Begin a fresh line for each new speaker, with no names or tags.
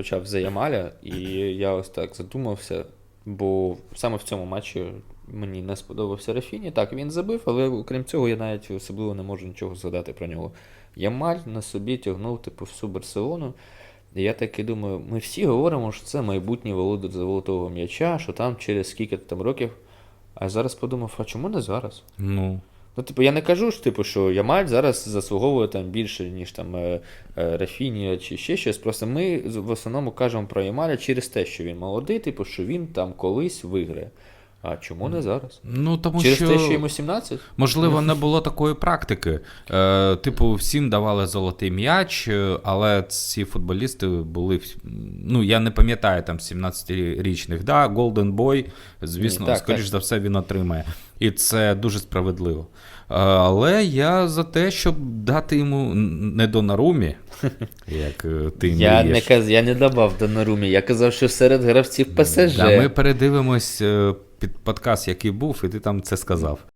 почав за Ямаля, і я ось так задумався, бо саме в цьому матчі мені не сподобався Рафіні. Так, він забив, але окрім цього, я навіть особливо не можу нічого згадати про нього. Ямаль на собі тягнув типу всю Барселону. І я таки думаю, ми всі говоримо, що це майбутній володар золотого м'яча, що там через скільки там років. А зараз подумав, а чому не зараз?
Ну,
Ну, типу, я не кажу ж, типу, що Ямаль зараз заслуговує там більше, ніж там е, е, Рафінія чи ще щось. Просто ми в основному кажемо про Ямаля через те, що він молодий, типу, що він там колись виграє. А чому не зараз?
ну тому
Через
що,
те, що йому 17?
можливо, не було такої практики. Е, типу, всім давали золотий м'яч, е, але ці футболісти були. Ну, я не пам'ятаю там 17-річних. Да, Golden Boy, звісно,
Ні, так,
скоріш
так.
за все, він отримає. І це дуже справедливо. Е, Але я за те, щоб дати йому не Донарумі, як е, ти
Я не, каз... я не давав Донарумі, я казав, що серед гравців ПСЖ.
Да, ми передивимось е, під подкаст, який був, і ти там це сказав.